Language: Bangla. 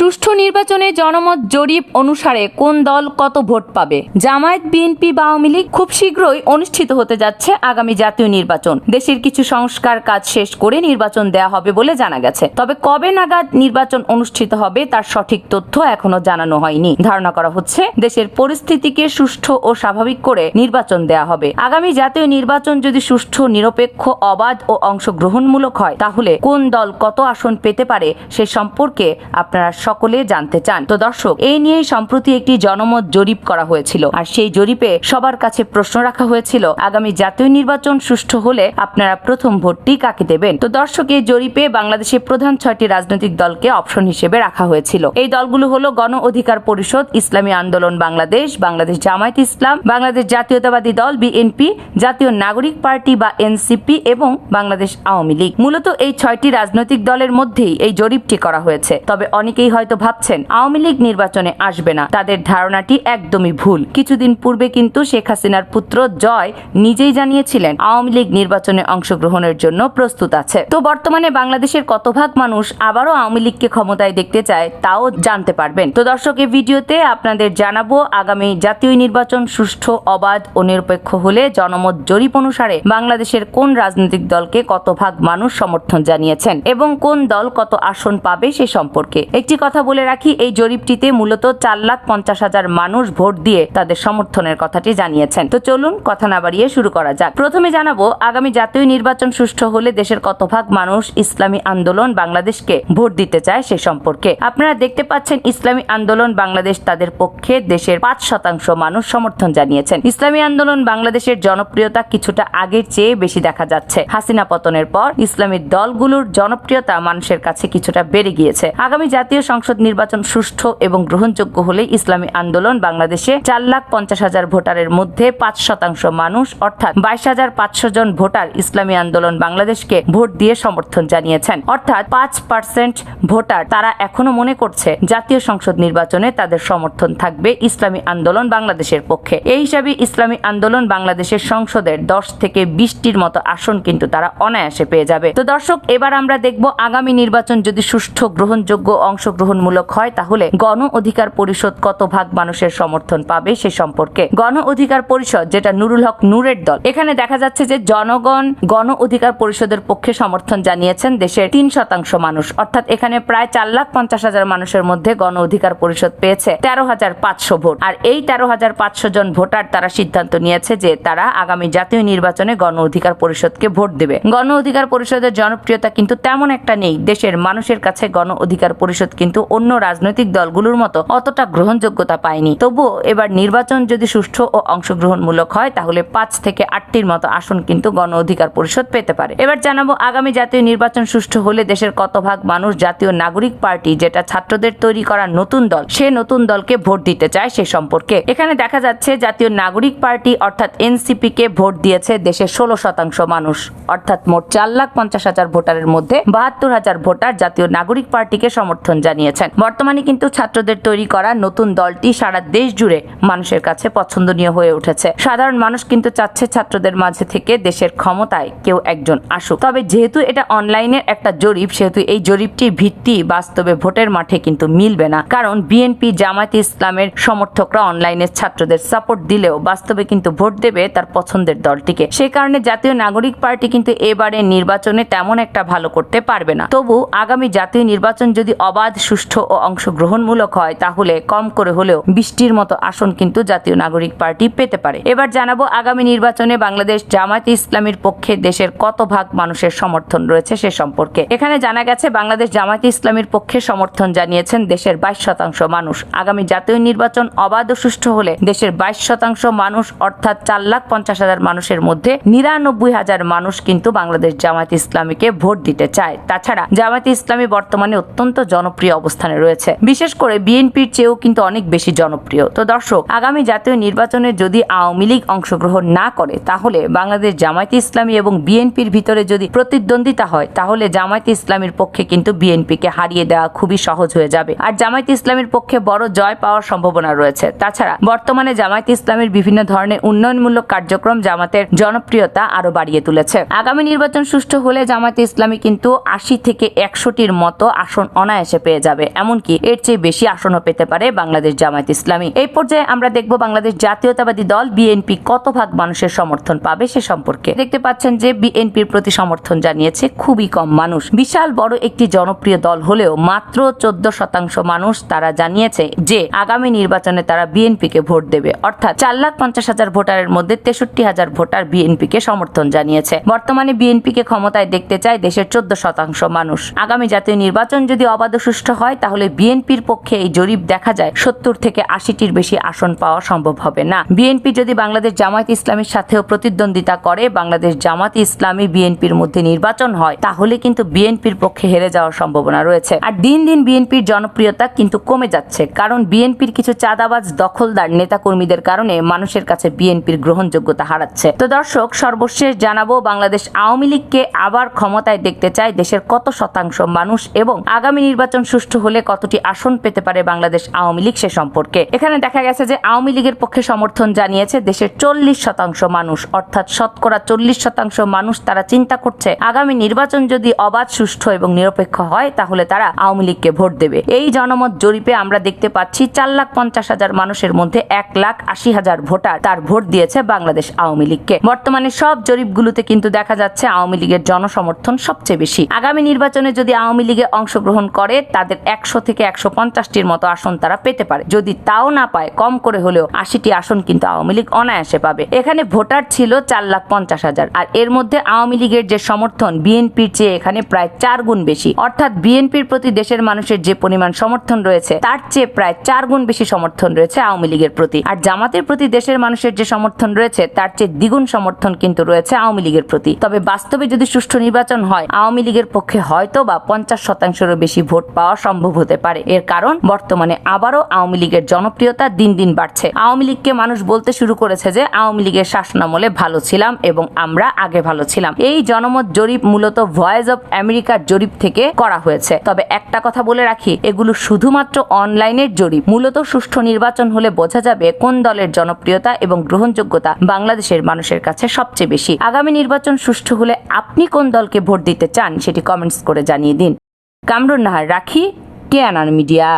সুষ্ঠু নির্বাচনে জনমত জরিপ অনুসারে কোন দল কত ভোট পাবে? জামায়াত, বিএনপি বা আওয়ামী লীগ খুব শীঘ্রই অনুষ্ঠিত হতে যাচ্ছে আগামী জাতীয় নির্বাচন। দেশের কিছু সংস্কার কাজ শেষ করে নির্বাচন দেয়া হবে বলে জানা গেছে। তবে কবে নাগাদ নির্বাচন অনুষ্ঠিত হবে তার সঠিক তথ্য এখনও জানানো হয়নি। ধারণা করা হচ্ছে, দেশের পরিস্থিতিকে সুষ্ঠু ও স্বাভাবিক করে নির্বাচন দেয়া হবে। আগামী জাতীয় নির্বাচন যদি সুষ্ঠু, নিরপেক্ষ, অবাধ ও অংশগ্রহণমূলক হয়, তাহলে কোন দল কত আসন পেতে পারে সে সম্পর্কে আপনারা সকলে জানতে চান। তো দর্শক, এই নিয়ে সম্প্রতি একটি জনমত জরিপ করা হয়েছিল। আর সেই জরিপে সবার কাছে প্রশ্ন রাখা হয়েছিল, আগামী জাতীয় নির্বাচন সুষ্ঠু হলে আপনারা প্রথম ভোটটি কাকে দেবেন? তো দর্শক, এই জরিপে বাংলাদেশের প্রধান ছয়টি রাজনৈতিক দলকে অপশন হিসেবে রাখা হয়েছিল। এই দলগুলো হলো গণ অধিকার পরিষদ, ইসলামী আন্দোলন বাংলাদেশ বাংলাদেশ জামায়াত ইসলাম, বাংলাদেশ জাতীয়তাবাদী দল বিএনপি, জাতীয় নাগরিক পার্টি বা এনসিপি এবং বাংলাদেশ আওয়ামী লীগ। মূলত এই ছয়টি রাজনৈতিক দলের মধ্যেই এই জরিপটি করা হয়েছে। তবে অনেকেই হয়তো ভাবছেন আওয়ামী লীগ নির্বাচনে আসবে না। তাদের ধারণাটি একদমই ভুল। কিছুদিন পূর্বে কিন্তু শেখ হাসিনার পুত্র জয় নিজেই জানিয়েছিলেন আওয়ামী লীগ নির্বাচনে অংশগ্রহণের জন্য প্রস্তুত আছে। তো বর্তমানে বাংলাদেশের কত ভাগ মানুষ আবারও আওয়ামী লীগকে ক্ষমতায় দেখতে চায় তাও জানতে পারবেন। তো দর্শক এই ভিডিওতে আপনাদের জানাব, আগামী জাতীয় নির্বাচন সুষ্ঠু, অবাধ ও নিরপেক্ষ হলে জনমত জরিপ অনুসারে বাংলাদেশের কোন রাজনৈতিক দলকে কত ভাগ মানুষ সমর্থন জানিয়েছেন এবং কোন দল কত আসন পাবে সে সম্পর্কে। একটি কথা বলে রাখি, এই জরিপটিতে মূলত চার লাখ পঞ্চাশ হাজার মানুষ ভোট দিয়ে তাদের সমর্থনের কথাটি জানিয়েছেন। তো চলুন কথা না বাড়িয়ে শুরু করা যাক। প্রথমে জানাব, আগামী জাতীয় নির্বাচন সুষ্ঠু হলে দেশের কত ভাগ মানুষ ইসলামী আন্দোলন বাংলাদেশকে ভোট দিতে চায় সে সম্পর্কে। আপনারা দেখতে পাচ্ছেন, ইসলামী আন্দোলন বাংলাদেশ তাদের পক্ষে দেশের পাঁচ শতাংশ মানুষ সমর্থন জানিয়েছেন। ইসলামী আন্দোলন বাংলাদেশের জনপ্রিয়তা কিছুটা আগের চেয়ে বেশি দেখা যাচ্ছে। হাসিনা পতনের পর ইসলামী দলগুলোর জনপ্রিয়তা মানুষের কাছে কিছুটা বেড়ে গিয়েছে। আগামী জাতীয় সংসদ নির্বাচন সুষ্ঠু এবং গ্রহণযোগ্য হলে ইসলামী আন্দোলন বাংলাদেশে চার লাখ পঞ্চাশ হাজার ভোটারের মধ্যে পাঁচ শতাংশ মানুষ, অর্থাৎ বাইশ হাজার পাঁচশো জন ভোটার ইসলামী আন্দোলন বাংলাদেশকে ভোট দিয়ে সমর্থন জানিয়েছেন। অর্থাৎ পাঁচ পার্সেন্ট ভোটার তারা এখনও মনে করছে জাতীয় সংসদ নির্বাচনে তাদের সমর্থন থাকবে ইসলামী আন্দোলন বাংলাদেশের পক্ষে। এই হিসাবে ইসলামী আন্দোলন বাংলাদেশের সংসদের দশ থেকে বিশটির মতো আসন কিন্তু তারা অনায়াসে পেয়ে যাবে। তো দর্শক, এবার আমরা দেখব আগামী নির্বাচন যদি সুষ্ঠু, গ্রহণযোগ্য অংশগ্রহণমূলক হয়, তাহলে গণ অধিকার পরিষদ কত ভাগ মানুষের সমর্থন পাবে সে সম্পর্কে। গণ অধিকার পরিষদ, যেটা নুরুল হক নূরের দল, এখানে দেখা যাচ্ছে যে জনগণ গণ অধিকার পরিষদের পক্ষে সমর্থন জানিয়েছেন, দেশের তিন শতাংশ মানুষ। অর্থাৎ এখানে প্রায় চার লাখ পঞ্চাশ হাজার মানুষের মধ্যে গণ অধিকার পরিষদ পেয়েছে, তেরো হাজার পাঁচশো ভোট। আর এই তেরো হাজার পাঁচশো জন ভোটার তারা সিদ্ধান্ত নিয়েছে যে তারা আগামী জাতীয় নির্বাচনে গণ অধিকার পরিষদকে ভোট দেবে। গণ অধিকার পরিষদের জনপ্রিয়তা কিন্তু তেমন একটা নেই, দেশের মানুষের কাছে গণ অধিকার পরিষদ কিন্তু অন্য রাজনৈতিক দলগুলোর মতো অতটা গ্রহণযোগ্যতা পায়নি। তবুও এবার নির্বাচন যদি সুষ্ঠু ও অংশগ্রহণমূলক হয়, তাহলে পাঁচ থেকে আটটির মতো আসন কিন্তু গণ অধিকার পরিষদ পেতে পারে। এবার জানাব আগামী জাতীয় নির্বাচন সুষ্ঠু হলে দেশের কত ভাগ মানুষ জাতীয় নাগরিক পার্টি যেটা ছাত্রদের তৈরি করা নতুন দল, সে নতুন দলকে ভোট দিতে চায় সে সম্পর্কে। এখানে দেখা যাচ্ছে জাতীয় নাগরিক পার্টি অর্থাৎ এনসিপি কে ভোট দিয়েছে দেশের ষোলো শতাংশ মানুষ। অর্থাৎ মোট চার লাখ পঞ্চাশ হাজার ভোটারের মধ্যে বাহাত্তর হাজার ভোটার জাতীয় নাগরিক পার্টিকে সমর্থন জানিয়েছেন। বর্তমানে কিন্তু ছাত্রদের তৈরি করা নতুন দলটি সারা দেশ জুড়ে মানুষের কাছে পছন্দনীয় হয়ে উঠেছে। সাধারণ মানুষ কিন্তু চাচ্ছে ছাত্রদের মাঝে থেকে দেশের ক্ষমতায় কেউ একজন আসুক। তবে যেহেতু এটা অনলাইনের একটা জরিপ, সেহেতু এই জরিপটির ভিত্তি বাস্তবে ভোটের মাঠে কিন্তু মিলবে না। কারণ বিএনপি, জামায়াতে ইসলামের সমর্থকরা অনলাইনে ছাত্রদের সাপোর্ট দিলেও বাস্তবে কিন্তু ভোট দেবে তার পছন্দের দলটিকে। সেই কারণে জাতীয় নাগরিক পার্টি কিন্তু এবারে নির্বাচনে তেমন একটা ভালো করতে পারবে না। তবু আগামী জাতীয় নির্বাচন যদি অবাধ সুষ্ঠু ও অংশগ্রহণমূলক হয়, তাহলে কম করে হলেও বৃষ্টির মতো আসন কিন্তু জাতীয় নাগরিক পার্টি পেতে পারে। এবার জানাব আগামী নির্বাচনে বাংলাদেশ জামায়াতে ইসলামীর পক্ষে দেশের কত ভাগ মানুষের সমর্থন রয়েছে সে সম্পর্কে। এখানে জানা গেছে, বাংলাদেশ জামায়াতে ইসলামীর পক্ষে সমর্থন জানিয়েছেন দেশের বাইশ শতাংশ মানুষ। আগামী জাতীয় নির্বাচন অবাধ ও সুষ্ঠু হলে দেশের বাইশ শতাংশ মানুষ, অর্থাৎ চার লাখ পঞ্চাশ হাজার মানুষের মধ্যে নিরানব্বই হাজার মানুষ কিন্তু বাংলাদেশ জামায়াত ইসলামীকে ভোট দিতে চায়। তাছাড়া জামায়াত ইসলামী বর্তমানে অত্যন্ত জনপ্রিয় অবস্থানে রয়েছে। বিশেষ করে বিএনপির চেয়েও কিন্তু অনেক বেশি জনপ্রিয়। তো দর্শক, আগামী জাতীয় নির্বাচনে যদি আওয়ামী লীগ অংশগ্রহণ না করে, তাহলে বাংলাদেশ জামায়াত ইসলামী এবং বিএনপির ভিতরে যদি প্রতিদ্বন্দ্বিতা হয়, তাহলে জামায়াত ইসলামীর পক্ষে কিন্তু বিএনপিকে হারিয়ে দেওয়া খুবই সহজ হয়ে যাবে। আর জামায়াত ইসলামীর পক্ষে বড় জয় পাওয়ার সম্ভাবনা রয়েছে। তাছাড়া, বর্তমানে জামায়াত ইসলামীর বিভিন্ন ধরনের উন্নয়নমূলক কার্যক্রম জামাতের জনপ্রিয়তা আরও বাড়িয়ে তুলেছে। আগামী নির্বাচন সুষ্ঠু হলে জামায়াত ইসলামী কিন্তু আশি থেকে একশোটির মতো আসন অনায়াসে পেয়ে যাবে। যাবে, এমনকি এর চেয়ে বেশি আসনও পেতে পারে বাংলাদেশ জামায়াত ইসলামী। এই পর্যায়ে আমরা দেখব বাংলাদেশ জাতীয়তাবাদী দল বিএনপি কত ভাগ মানুষের সমর্থন পাবে সে সম্পর্কে। দেখতে পাচ্ছেন যে বিএনপির প্রতি সমর্থন জানিয়েছে খুবই কম মানুষ। বিশাল বড় একটি জনপ্রিয় দল হলেও মাত্র চোদ্দ শতাংশ মানুষ তারা জানিয়েছে যে আগামী নির্বাচনে তারা বিএনপিকে ভোট দেবে। অর্থাৎ চার লাখ পঞ্চাশ হাজার ভোটারের মধ্যে তেষট্টি হাজার ভোটার বিএনপিকে সমর্থন জানিয়েছে। বর্তমানে বিএনপিকে ক্ষমতায় দেখতে চায় দেশের চোদ্দ শতাংশ মানুষ। আগামী জাতীয় নির্বাচন যদি অবাধ সুষ্ঠু হয়, তাহলে বিএনপির পক্ষে এই জরিপ দেখা যায়। সত্তর থেকে আশিটির বেশি আসন পাওয়া সম্ভব হবে না। বিএনপি যদি বাংলাদেশ জামায়াত ইসলামীর সাথেও প্রতিদ্বন্দ্বিতা করে, বাংলাদেশ জামাত ইসলামী বিএনপির মধ্যে নির্বাচন হয়, তাহলে কিন্তু বিএনপির পক্ষে হেরে যাওয়ার সম্ভাবনা রয়েছে। আর দিন দিন বিএনপির জনপ্রিয়তা কিন্তু কমে যাচ্ছে, কারণ বিএনপির কিছু চাঁদাবাজ, দখলদার নেতাকর্মীদের কারণে মানুষের কাছে বিএনপির গ্রহণযোগ্যতা হারাচ্ছে। তো দর্শক, সর্বশেষ জানাব, বাংলাদেশ আওয়ামী লীগকে আবার ক্ষমতায় দেখতে চায় দেশের কত শতাংশ মানুষ এবং আগামী নির্বাচন সুষ্ঠু হলে কতটি আসন পেতে পারে বাংলাদেশ আওয়ামী লীগ সে সম্পর্কে। এখানে দেখা গেছে যে আওয়ামী লীগের পক্ষে সমর্থন জানিয়েছে দেশের চল্লিশ শতাংশ মানুষ, অর্থাৎ শতকরা চল্লিশ শতাংশ মানুষ তারা চিন্তা করছে, আগামী নির্বাচন যদি অবাধ, সুষ্ঠু এবং নিরপেক্ষ হয়, তাহলে তারা আওয়ামী লীগকে ভোট দেবে। এই জনমত জরিপে আমরা দেখতে পাচ্ছি চার লাখ পঞ্চাশ হাজার মানুষের মধ্যে এক লাখ আশি হাজার ভোটার তার ভোট দিয়েছে বাংলাদেশ আওয়ামী লীগকে। বর্তমানে সব জরিপগুলোতে কিন্তু দেখা যাচ্ছে আওয়ামী লীগের জনসমর্থন সবচেয়ে বেশি। আগামী নির্বাচনে যদি আওয়ামী লীগে অংশগ্রহণ করে, তাদের একশো থেকে একশো পঞ্চাশটির মতো আসন তারা পেতে পারে। যদি তাও না পায়, কম করে হলেও আশিটি আসন কিন্তু আওয়ামী লীগ অনায়াসে পাবে। এখানে ভোটার ছিল চার লাখ পঞ্চাশ হাজার। আর এর মধ্যে আওয়ামী লীগের যে সমর্থন, বিএনপির চেয়ে এখানে প্রায় চার গুণ বেশি। অর্থাৎ বিএনপির প্রতি দেশের মানুষের যে পরিমাণ সমর্থন রয়েছে, তার চেয়ে প্রায় চার গুণ বেশি সমর্থন রয়েছে আওয়ামী লীগের প্রতি। আর জামাতের প্রতি দেশের মানুষের যে সমর্থন রয়েছে, তার চেয়ে দ্বিগুণ সমর্থন কিন্তু রয়েছে আওয়ামী লীগের প্রতি। তবে বাস্তবে যদি সুষ্ঠু নির্বাচন হয়, আওয়ামী লীগের পক্ষে হয়তো বা পঞ্চাশ শতাংশেরও বেশি ভোট পাওয়া সম্ভব হতে পারে। এর কারণ, বর্তমানে আবারও আওয়ামী লীগের জনপ্রিয়তা দিন দিন বাড়ছে। আওয়ামী লীগকে মানুষ বলতে শুরু করেছে যে, আওয়ামী লীগের শাসনামলে ভালো ছিলাম এবং আমরা আগে ভালো ছিলাম। এই জনমত জরিপ মূলত ভয়েস অব আমেরিকার জরিপ থেকে করা হয়েছে। তবে একটা কথা বলে রাখি, এগুলো শুধুমাত্র অনলাইনের জরিপ। মূলত সুষ্ঠু নির্বাচন হলে বোঝা যাবে কোন দলের জনপ্রিয়তা এবং গ্রহণযোগ্যতা বাংলাদেশের মানুষের কাছে সবচেয়ে বেশি। আগামী নির্বাচন সুষ্ঠু হলে আপনি কোন দলকে ভোট দিতে চান, সেটি কমেন্টস করে জানিয়ে দিন। কামরুন নাহার রাখি কেয়ানার মিডিয়া?